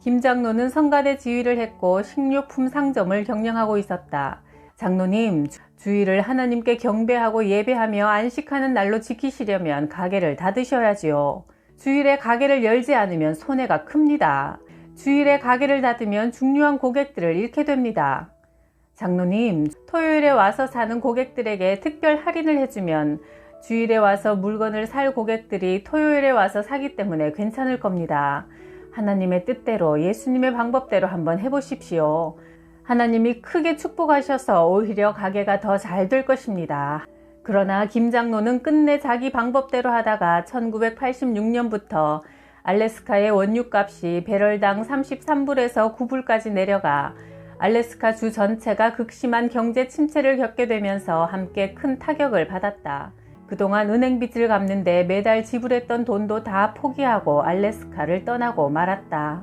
김 장로는 성가대 지휘를 했고 식료품 상점을 경영하고 있었다. 장로님, 주일을 하나님께 경배하고 예배하며 안식하는 날로 지키시려면 가게를 닫으셔야지요. 주일에 가게를 열지 않으면 손해가 큽니다. 주일에 가게를 닫으면 중요한 고객들을 잃게 됩니다. 장로님, 토요일에 와서 사는 고객들에게 특별 할인을 해주면 주일에 와서 물건을 살 고객들이 토요일에 와서 사기 때문에 괜찮을 겁니다. 하나님의 뜻대로 예수님의 방법대로 한번 해보십시오. 하나님이 크게 축복하셔서 오히려 가게가 더 잘 될 것입니다. 그러나 김 장로는 끝내 자기 방법대로 하다가 1986년부터 알래스카의 원유값이 배럴당 33불에서 9불까지 내려가 알래스카 주 전체가 극심한 경제 침체를 겪게 되면서 함께 큰 타격을 받았다. 그동안 은행 빚을 갚는데 매달 지불했던 돈도 다 포기하고 알래스카를 떠나고 말았다.